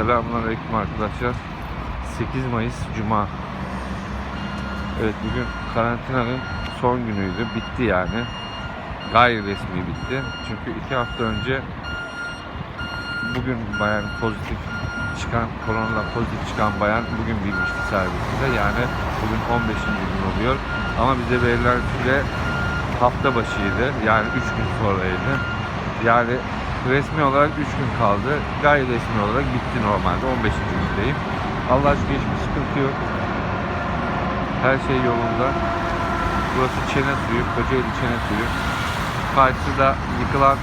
Selamünaleyküm arkadaşlar. 8 Mayıs Cuma. Evet bugün karantinanın son günüydü. Bitti yani. Gayri resmi bitti. Çünkü iki hafta önce bugün bayan pozitif çıkan, koronadan pozitif çıkan bayan bugün binmişti servisinde. Yani bugün 15. gün oluyor. Ama bize verilen süre hafta başıydı. Yani 3 gün sonraydı. Yani resmi olarak 3 gün kaldı. Gayri resmi olarak bitti normalde. 15. gündeyim. Allah aşkına hiçbir sıkıntı yok. Her şey yolunda. Burası çene suyu, Kocaeli çene suyu. Karşıda yıkılan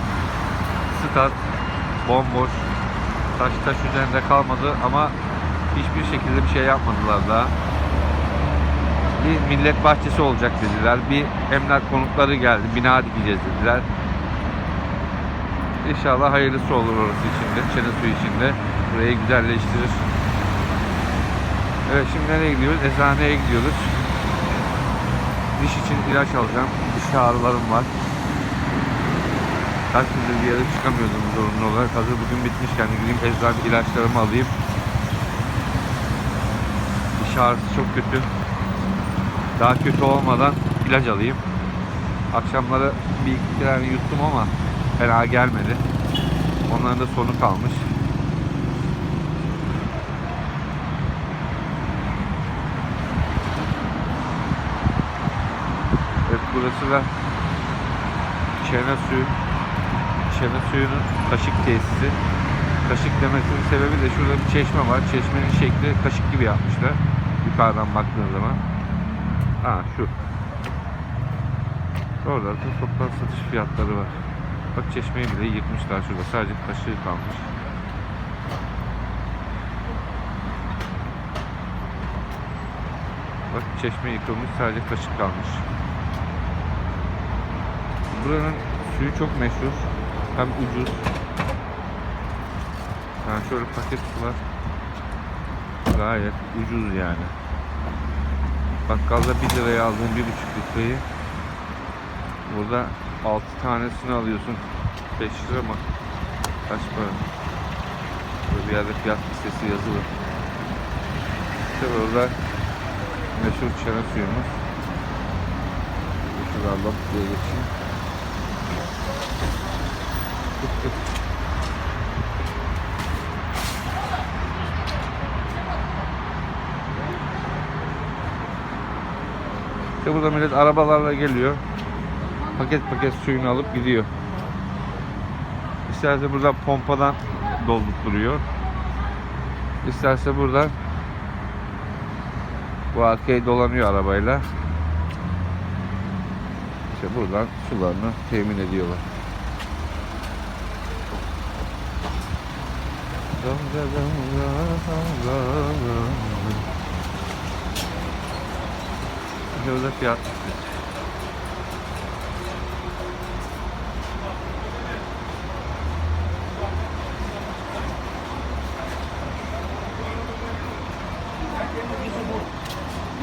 stat bomboş. Taş taş üzerinde kalmadı ama hiçbir şekilde bir şey yapmadılar daha. Bir millet bahçesi olacak dediler. Bir emlak konutları geldi. Bina dikeceğiz dediler. İnşallah hayırlısı olur orası içinde. Çene suyu içinde. Burayı güzelleştirir. Evet şimdi nereye gidiyoruz? Eczaneye gidiyoruz. Diş için ilaç alacağım. Diş ağrılarım var. Kaç gündür bir yere çıkamıyordum zorunlu olarak. Hazır bugün bitmişken gideyim eczane ilaçlarımı alayım. Diş ağrısı çok kötü. Daha kötü olmadan ilaç alayım. Akşamları bir iki tane yuttum ama fena gelmedi. Onların da sonu kalmış. Evet burası da çene suyu. Çene suyunun kaşık tesisi. Kaşık demesinin sebebi de şurada bir çeşme var. Çeşmenin şekli kaşık gibi yapmışlar. Yukarıdan baktığın zaman. Ha şu. Orada da toplam satış fiyatları var. Bak çeşmeyi bile yıkmışlar şurada. Sadece kaşığı kalmış. Bak çeşme yıkılmış. Sadece kaşık kalmış. Buranın suyu çok meşhur. Hem ucuz. Yani şöyle paket sular gayet ucuz yani. Bakkalda 1 liraya aldığın 1,5 litreyi burada 6 tanesini alıyorsun. 5 lira mı? Kaç para? Burada bir yerde fiyat listesi yazılı. İşte burada meşhur çene suyumuz. Şuradan bak diye geçeyim. İşte burada millet arabalarla geliyor. Paket paket suyunu alıp gidiyor. İsterse burada pompadan doldurtuyor. İsterse buradan bu arkayı dolanıyor arabayla. İşte buradan sularını temin ediyorlar. Şurada fiyat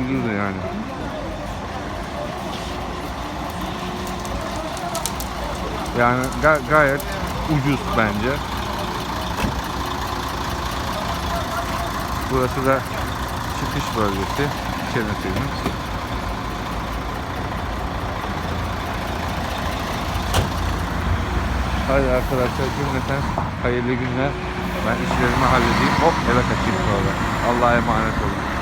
Ucuz yani. Yani ga- gayet ucuz bence. Burası da çıkış bölgesi. Çenesinin. Hadi arkadaşlar cümleten hayırlı günler. Ben işlerimi halledeyim. Hop eve kaçayım sonra. Allah'a emanet olun.